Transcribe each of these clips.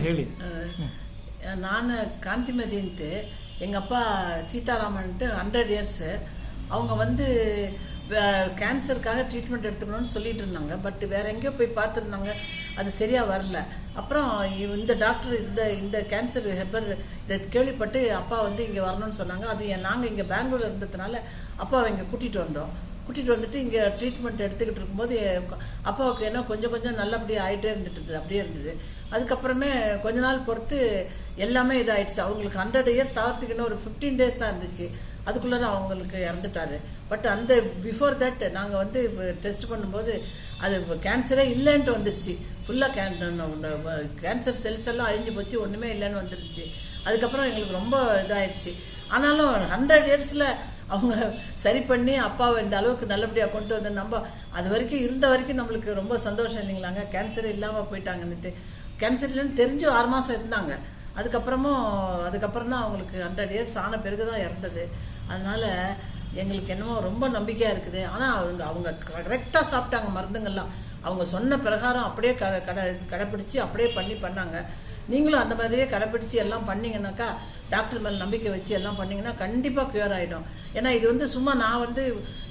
ಹೇಳಿ ನಾನು காந்திமதின்ட்டு எங்கள் அப்பா சீதாராமன்ட்டு ஹண்ட்ரட் இயர்ஸு அவங்க வந்து கேன்சருக்காக ட்ரீட்மெண்ட் எடுத்துக்கணும்னு சொல்லிட்டு இருந்தாங்க பட் வேற எங்கேயோ போய் பார்த்துருந்தாங்க அது சரியாக வரல அப்புறம் இவ- இந்த டாக்டர் இந்த இந்த கேன்சர் ஹெப்பர் இதை கேள்விப்பட்டு அப்பா வந்து இங்கே வரணும்னு சொன்னாங்க அது நாங்கள் இங்கே பெங்களூர் இருந்ததுனால அப்பாவை இங்கே கூட்டிகிட்டு வந்தோம் கூட்டிகிட்டு வந்துட்டு இங்கே ட்ரீட்மெண்ட் எடுத்துக்கிட்டு இருக்கும்போது அப்பாவுக்கு என்ன கொஞ்சம் கொஞ்சம் நல்லபடியாக ஆகிட்டே இருந்துட்டு இருந்தது அப்படியே இருந்தது. அதுக்கப்புறமே கொஞ்ச நாள் பொறுத்து எல்லாமே இதாகிடுச்சு அவங்களுக்கு ஹண்ட்ரட் இயர்ஸ் ஆகிறதுக்கு இன்னும் ஒரு ஃபிஃப்டீன் டேஸ் தான் இருந்துச்சு. அதுக்குள்ளே அவங்களுக்கு இறந்துட்டாரு. பட் அந்த பிஃபோர் தட் நாங்கள் வந்து டெஸ்ட் பண்ணும்போது அது கேன்சரே இல்லைன்ட்டு வந்துருச்சு. ஃபுல்லாக கேன் கேன்சர் செல்ஸ் எல்லாம் அழிஞ்சு போச்சு ஒன்றுமே இல்லைன்னு வந்துருச்சு. அதுக்கப்புறம் எங்களுக்கு ரொம்ப இதாகிடுச்சு ஆனாலும் ஹண்ட்ரட் இயர்ஸில் அவங்க சரி பண்ணி அப்பாவை இந்த அளவுக்கு நல்லபடியாக கொண்டு வந்து நம்ம அது வரைக்கும் இருந்த வரைக்கும் நம்மளுக்கு ரொம்ப சந்தோஷம் இல்லைங்களாங்க கேன்சர் இல்லாமல் போயிட்டாங்கன்னுட்டு. கேன்சர் இல்லைன்னு தெரிஞ்சு ஆறு மாதம் இருந்தாங்க. அதுக்கப்புறமும் அதுக்கப்புறம் தான் அவங்களுக்கு ஹண்ட்ரட் இயர்ஸ் ஆன பிறகு தான் இறந்தது. அதனால் எங்களுக்கு என்னமோ ரொம்ப நம்பிக்கையாக இருக்குது. ஆனால் அவங்க அவங்க கரெக்டாக சாப்பிட்டாங்க மருந்துங்கள்லாம். அவங்க சொன்ன பிரகாரம் அப்படியே க கடை கடைப்பிடிச்சி அப்படியே பண்ணி பண்ணாங்க. நீங்களும் அந்த மாதிரியே கடைப்பிடிச்சு எல்லாம் பண்ணீங்கன்னாக்கா டாக்டர் மேலே நம்பிக்கை வச்சு எல்லாம் பண்ணிங்கன்னா கண்டிப்பாக க்யூர் ஆகிடும் ஏன்னா இது வந்து சும்மா நான் வந்து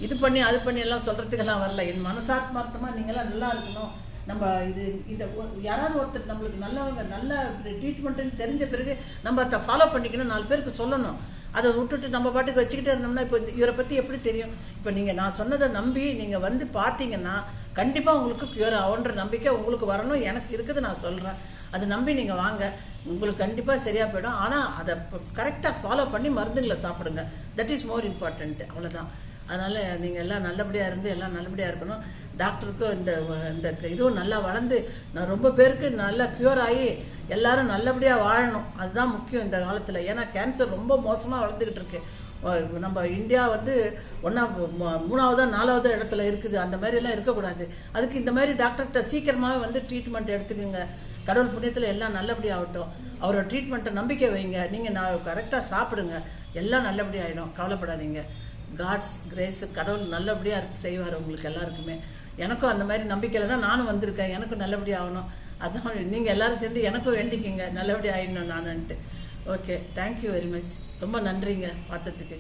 இது பண்ணி அது பண்ணி எல்லாம் சொல்கிறதுக்கெல்லாம் வரல. என் மனசாத்மார்த்தமாக நீங்களாம் நல்லா இருக்கணும். நம்ம இது இதை யாராவது ஒருத்தர் நம்மளுக்கு நல்லவங்க நல்ல ட்ரீட்மெண்ட்டுன்னு தெரிஞ்ச பிறகு நம்ம அதை ஃபாலோ பண்ணிக்கணும் நாலு பேருக்கு சொல்லணும். அதை விட்டுட்டு நம்ம பாட்டுக்கு வச்சுக்கிட்டே இருந்தோம்னா இப்போ இவரை பற்றி எப்படி தெரியும்? இப்போ நீங்கள் நான் சொன்னதை நம்பி நீங்கள் வந்து பார்த்தீங்கன்னா கண்டிப்பாக உங்களுக்கு க்யூர் ஆகுன்ற நம்பிக்கை உங்களுக்கு வரணும். எனக்கு இருக்குது நான் சொல்கிறேன் அதை நம்பி நீங்கள் வாங்க. உங்களுக்கு கண்டிப்பாக சரியாக போயிடும். ஆனால் அதை கரெக்டாக ஃபாலோ பண்ணி மருந்துங்களை சாப்பிடுங்க. தட் இஸ் மோர் இம்பார்ட்டன்ட் அவ்வளோதான் அதனால் நீங்கள் எல்லாம் நல்லபடியாக இருந்து எல்லாம் நல்லபடியாக இருக்கணும். டாக்டருக்கும் இந்த இந்த இதுவும் நல்லா வளர்ந்து நான் ரொம்ப பேருக்கு நல்லா க்யூர் ஆகி எல்லாரும் நல்லபடியாக வாழணும். அதுதான் முக்கியம் இந்த காலத்தில். ஏன்னா கேன்சர் ரொம்ப மோசமாக வளர்ந்துக்கிட்டு இருக்கு. நம்ம இந்தியா வந்து ஒன்றா மூணாவதோ நாலாவதோ இடத்துல இருக்குது. அந்த மாதிரிலாம் இருக்கக்கூடாது. அதுக்கு இந்த மாதிரி டாக்டர்கிட்ட சீக்கிரமாகவே வந்து ட்ரீட்மெண்ட் எடுத்துக்கோங்க. கடவுள் புண்ணியத்தில் எல்லாம் நல்லபடியாக ஆகட்டும். அவரோட ட்ரீட்மெண்ட்டை நம்பிக்கை வைங்க. நீங்கள் நான் கரெக்டாக சாப்பிடுங்க. எல்லாம் நல்லபடியாக ஆகிடும் கவலைப்படாதீங்க. காட்ஸ் கிரேஸு கடவுள் நல்லபடியாக செய்வார் உங்களுக்கு எல்லாருக்குமே. எனக்கும் அந்த மாதிரி நம்பிக்கையில் தான் நானும் வந்திருக்கேன். எனக்கும் நல்லபடியாக ஆகணும். அதான் நீங்கள் எல்லாரும் சேர்ந்து எனக்கும் வேண்டிக்கிங்க. நல்லபடியாக ஆகிடணும் நானுன்ட்டு. Okay thank you very much ரொம்ப நன்றிங்க பார்த்ததுக்கு.